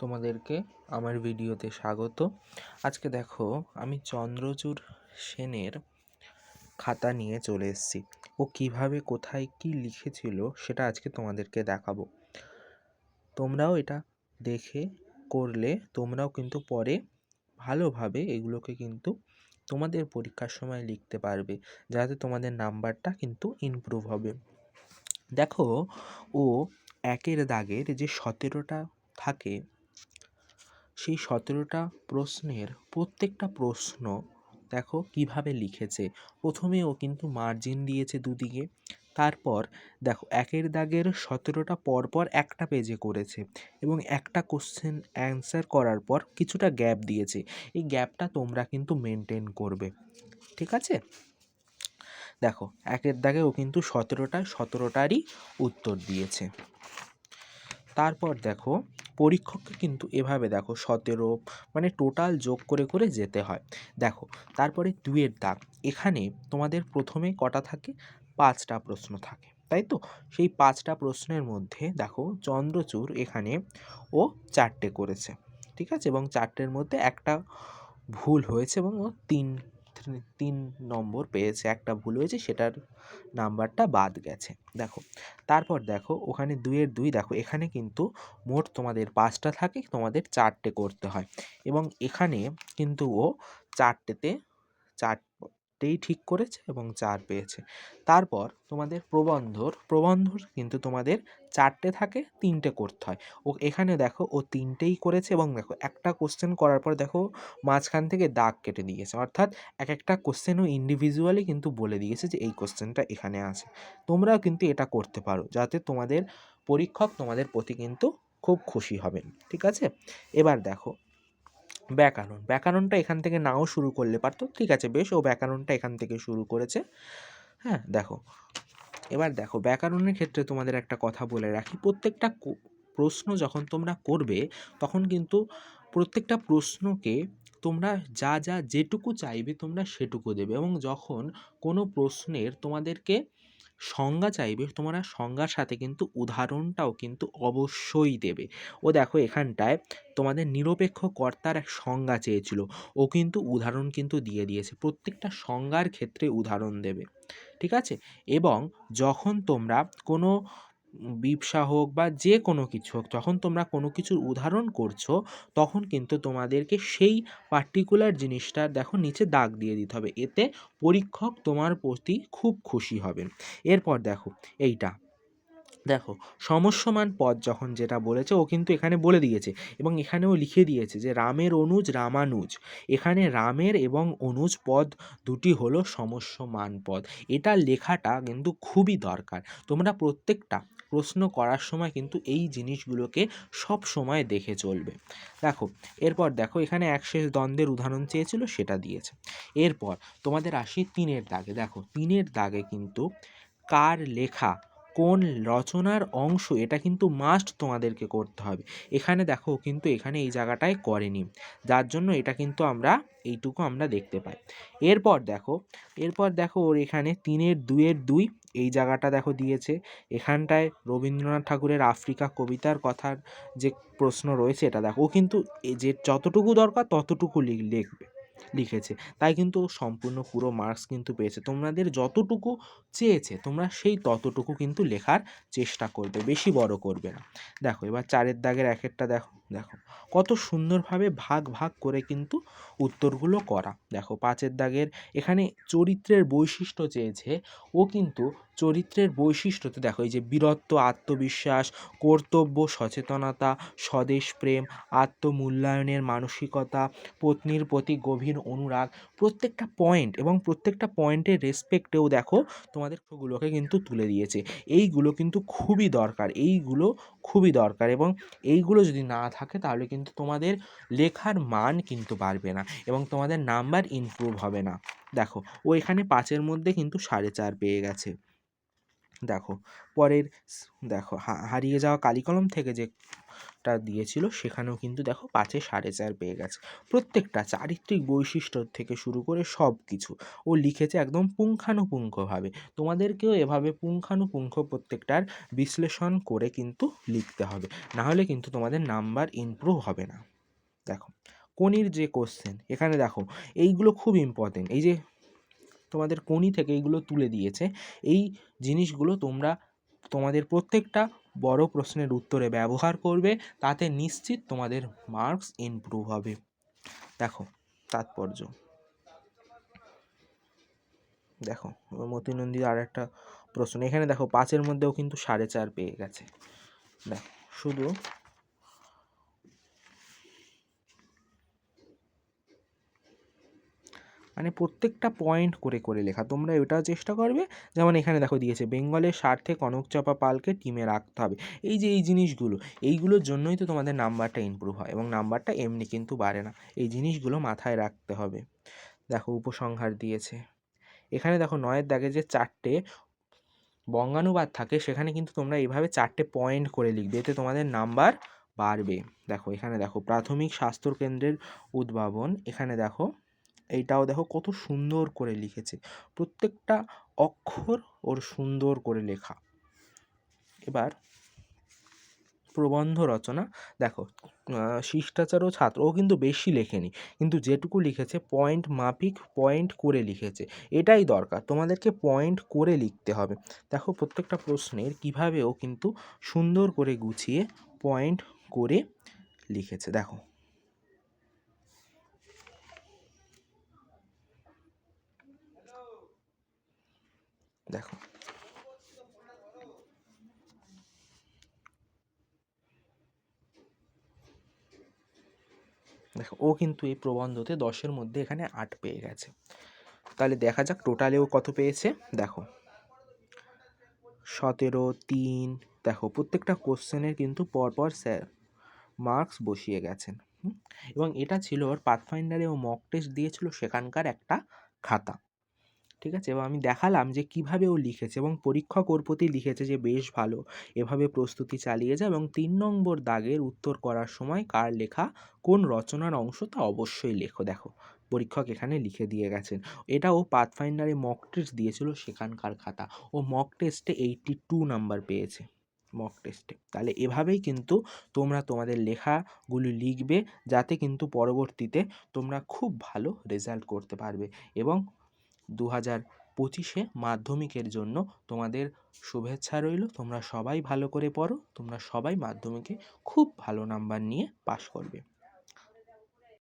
তোমাদেরকে আমার ভিডিওতে স্বাগত। আজকে দেখো, আমি চন্দ্রচূড় সেনের খাতা নিয়ে চলে এসেছি। ও কীভাবে, কোথায়, কি লিখেছিল সেটা আজকে তোমাদেরকে দেখাবো। তোমরাও এটা দেখে করলে, তোমরাও কিন্তু পরে ভালোভাবে এগুলোকে কিন্তু তোমাদের পরীক্ষার সময় লিখতে পারবে, যাতে তোমাদের নাম্বারটা কিন্তু ইমপ্রুভ হবে। দেখো, ও একের দাগের যে সতেরোটা থাকে সেই সতেরোটা প্রশ্নের প্রত্যেকটা প্রশ্ন দেখো কীভাবে লিখেছে। প্রথমে ও কিন্তু মার্জিন দিয়েছে দুদিকে, তারপর দেখো একের দাগের সতেরোটা পরপর একটা পেজে করেছে এবং একটা কোশ্চেন অ্যান্সার করার পর কিছুটা গ্যাপ দিয়েছে। এই গ্যাপটা তোমরা কিন্তু মেনটেন করবে, ঠিক আছে? দেখো একের দাগে ও কিন্তু সতেরোটা সতেরোটারই উত্তর দিয়েছে। তারপর দেখো পরীক্ষককে কিন্তু এভাবে দেখো সতেরো মানে টোটাল যোগ করে করে যেতে হয়। দেখো, তারপরে দুয়ের দাগ। এখানে তোমাদের প্রথমে কটা থাকে? পাঁচটা প্রশ্ন থাকে, তাই তো? সেই পাঁচটা প্রশ্নের মধ্যে দেখো চন্দ্রচূড় এখানে ও চারটে করেছে, ঠিক আছে? এবং চারটের মধ্যে একটা ভুল হয়েছে এবং ও তিন তিন নম্বর পেয়েছে, একটা ভুল হয়েছে, সেটার নাম্বারটা বাদ গেছে। দেখো, তারপর দেখো, ওখানে দুইয়ের দুই, দেখো, এখানে কিন্তু মোট তোমাদের পাঁচটা থাকে, তোমাদের চারটে করতে হয়। এবং এখানে কিন্তু ও চারটেতে চারটেই ঠিক করেছে এবং চার পেয়েছে। তারপর তোমাদের প্রবন্ধর প্রবন্ধর কিন্তু তোমাদের চারটে থাকে, তিনটে করতে হয়। ও এখানে দেখো, ও তিনটেই করেছে এবং দেখো, একটা কোশ্চেন করার পর দেখো, মাঝখান থেকে দাগ কেটে দিয়েছে। অর্থাৎ এক একটা কোশ্চেনও ইন্ডিভিজুয়ালি কিন্তু বলে দিয়েছে যে, এই কোশ্চেনটা এখানে আছে। তোমরাও কিন্তু এটা করতে পারো, যাতে তোমাদের পরীক্ষক তোমাদের প্রতি কিন্তু খুব খুশি হবেন। ঠিক আছে? এবার দেখো ব্যাকরণ। ব্যাকরণটা এখান থেকে নাও শুরু করলে পারতো। ঠিক আছে, বেশ, ও ব্যাকরণটা এখান থেকে শুরু করেছে। হ্যাঁ দেখো। এবার দেখো, ব্যাকরণের ক্ষেত্রে তোমাদের একটা কথা বলে রাখি। প্রত্যেকটা প্রশ্ন যখন তোমরা করবে, তখন কিন্তু প্রত্যেকটা প্রশ্নকে তোমরা যা যা যেটুকু চাইবে তোমরা সেটুকু দেবে এবং যখন কোনো প্রশ্নের তোমাদেরকে সংজ্ঞা চাইবে, তোমরা সংজ্ঞার সাথে কিন্তু উদাহরণটাও কিন্তু অবশ্যই দেবে। ও দেখো এখানটায় তোমাদের নিরপেক্ষ কর্তার এক সংজ্ঞা চেয়েছিল। ও কিন্তু উদাহরণ কিন্তু দিয়ে দিয়েছে, প্রত্যেকটা সংজ্ঞার ক্ষেত্রে উদাহরণ দেবে। ঠিক আছে? এবং যখন তোমরা কোনো ব্যবসা হোক বা যে কোনো কিছু হোক, যখন তোমরা কোনো কিছুর উদাহরণ করছ, তখন কিন্তু তোমাদেরকে সেই পার্টিকুলার জিনিসটা দেখো নিচে দাগ দিয়ে দিতে হবে। এতে পরীক্ষক তোমার প্রতি খুব খুশি হবেন এরপর দেখো, এইটা। দেখো, সমস্যমান পদ যখন যেটা বলেছে, ও কিন্তু এখানে বলে দিয়েছে এবং এখানেও লিখে দিয়েছে যে রামের অনুজ, রামানুজ। এখানে রামের এবং অনুজ পদ দুটি হলো সমস্যমান পদ। এটা লেখাটা কিন্তু খুবই দরকার। তোমরা প্রত্যেকটা প্রশ্ন করার সময় কিন্তু এই জিনিসগুলোকে সব সময় দেখে চলবে। দেখো, এরপর দেখো, এখানে এক শেষ দ্বন্দ্বের উদাহরণ চেয়েছিল, সেটা দিয়েছে। এরপর তোমাদের আসি তিনের দাগে। দেখো, তিনের দাগে কিন্তু কার লেখা কোন রচনার অংশ এটা কিন্তু মাস্ট তোমাদেরকে করতে হবে। এখানে দেখো কিন্তু এখানে এই জায়গাটায় করেনি। যার জন্য এটা কিন্তু আমরা, এইটুকু আমরা দেখতে পাই। এরপর দেখো এরপর দেখো ওর এখানে তিনের দুইয়ের দুই, এই জায়গাটা দেখো দিয়েছে। এখানটায় রবীন্দ্রনাথ ঠাকুরের আফ্রিকা কবিতার কথার যে প্রশ্ন রয়েছে এটা দেখো। ও কিন্তু যে যতটুকু দরকার ততটুকু লিখবে। লিখেছে। তাই কিন্তু সম্পূর্ণ পুরো মার্কস কিন্তু পেয়েছে। তোমাদের যতটুকু চেয়েছে, তোমরা সেই ততটুকু কিন্তু লেখার চেষ্টা করবে, বেশি বড় করবে না। দেখো, এবার চারের দাগের এক একটা দেখো। দেখো, কত সুন্দরভাবে ভাগ ভাগ করে কিন্তু উত্তরগুলো করা। দেখো, পাঁচের দাগের এখানে চরিত্রের বৈশিষ্ট্য চেয়েছে, ও কিন্তু চরিত্রের বৈশিষ্ট্যতে দেখো, এই যে বীরত্ব, আত্মবিশ্বাস, কর্তব্য, সচেতনতা, স্বদেশ প্রেম, আত্মমূল্যায়নের মানসিকতা, পত্নীর প্রতি গভীর অনুরাগ, প্রত্যেকটা পয়েন্ট এবং প্রত্যেকটা পয়েন্টের রেসপেক্টেও দেখো, তোমাদের গুলোকে কিন্তু তুলে দিয়েছে। এইগুলো কিন্তু খুবই দরকার, এইগুলো খুবই দরকার এবং এইগুলো যদি না থাকে তাহলে কিন্তু তোমাদের লেখার মান কিন্তু বাড়বে না এবং তোমাদের নাম্বার ইমপ্রুভ হবে না। দেখো, ও এখানে পাঁচের মধ্যে কিন্তু সাড়ে চার পেয়ে গেছে। দেখো, পরের দেখো হারিয়ে যাওয়া কালিকলম থেকে যে টা দিয়েছিল, সেখানেও কিন্তু দেখো পাঁচে সাড়ে চার পেয়ে গেছে। প্রত্যেকটা চারিত্রিক বৈশিষ্ট্য থেকে শুরু করে সব কিছু ও লিখেছে একদম পুঙ্খানুপুঙ্খভাবে। তোমাদেরকেও এভাবে পুঙ্খানুপুঙ্খ প্রত্যেকটার বিশ্লেষণ করে কিন্তু লিখতে হবে। না হলে কিন্তু তোমাদের নাম্বার ইমপ্রুভ হবে না। দেখো, কোনির যে কোশ্চেন এখানে দেখো, এইগুলো খুব ইম্পর্টেন্ট এই যে তোমাদের কোনি থেকে এইগুলো তুলে দিয়েছে। এই জিনিসগুলো তোমরা তোমাদের প্রত্যেকটা বড় প্রশ্নের উত্তরে ব্যবহার করবে, তাতে নিশ্চিত তোমাদের মার্কস ইমপ্রুভ হবে। দেখো, তাৎপর্য। দেখো, মতিনন্দীর আর একটা প্রশ্ন, এখানে দেখো পাঁচের মধ্যেও কিন্তু সাড়ে চার পেয়ে গেছে। দেখো, শুধু মানে প্রত্যেকটা পয়েন্ট করে করে লেখা। তোমরা এটাও চেষ্টা করবে, যেমন এখানে দেখো দিয়েছে বেঙ্গলের স্বার্থে কনকচাপা পালকে টিমে রাখতে হবে। এই যে এই জিনিসগুলো, এইগুলোর জন্যই তো তোমাদের নাম্বারটা ইমপ্রুভ হয় এবং নাম্বারটা এমনি কিন্তু বাড়ে না। এই জিনিসগুলো মাথায় রাখতে হবে। দেখো উপসংহার দিয়েছে। এখানে দেখো নয়ের দাগে যে চারটে বঙ্গানুবাদ থাকে, সেখানে কিন্তু তোমরা এইভাবে চারটে পয়েন্ট করে লিখবে, এতে তোমাদের নাম্বার বাড়বে। দেখো এখানে দেখো, প্রাথমিক স্বাস্থ্য কেন্দ্রের উদ্ভাবন। এখানে দেখো এইটাও দেখো কত সুন্দর করে লিখেছে। প্রত্যেকটা অক্ষর ওর সুন্দর করে লেখা। এবার প্রবন্ধ রচনা। দেখো শিষ্টাচার ও ছাত্র, ও কিন্তু বেশি লেখেনি, কিন্তু যেটুকু লিখেছে পয়েন্ট মাফিক পয়েন্ট করে লিখেছে। এটাই দরকার, তোমাদেরকে পয়েন্ট করে লিখতে হবে। দেখো, প্রত্যেকটা প্রশ্নের কীভাবে ও কিন্তু সুন্দর করে গুছিয়ে পয়েন্ট করে লিখেছে। দেখো দেখো ও কিন্তু এই প্রবন্ধতে দশের মধ্যে এখানে আট পেয়ে গেছে। তাহলে দেখা যাক টোটালে ও কত পেয়েছে? দেখো। সতেরো, তিন, দেখো, প্রত্যেকটা কোশ্চেনের কিন্তু পরপর স্যার মার্কস বসিয়ে গেছেন এবং এটা ছিল ওর পাথফাইন্ডারে ও মক টেস্ট দিয়েছিল, সেখানকার একটা খাতা। ঠিক আছে? এবং আমি দেখালাম যে কীভাবে ও লিখেছে এবং পরীক্ষক ওর প্রতি লিখেছে যে বেশ ভালো। এভাবে প্রস্তুতি চালিয়ে যা এবং তিন নম্বর দাগের উত্তর করার সময় কার লেখা, কোন রচনার অংশ তা অবশ্যই লেখো। দেখো, পরীক্ষক এখানে লিখে দিয়ে গেছেন। এটা ও পাথফাইন্ডারে মক টেস্ট দিয়েছিল সেখানকার খাতা। ও মক টেস্টে এইটটি টু নাম্বার পেয়েছে মক টেস্টে তাহলে এভাবেই কিন্তু তোমরা তোমাদের লেখাগুলি লিখবে, যাতে কিন্তু পরবর্তীতে তোমরা খুব ভালো রেজাল্ট করতে পারবে। এবং দু হাজার পঁচিশে মাধ্যমিকের জন্য তোমাদের শুভেচ্ছা রইল। তোমরা সবাই ভালো করে পড়ো, তোমরা সবাই মাধ্যমিকে খুব ভালো নাম্বার নিয়ে পাশ করবে।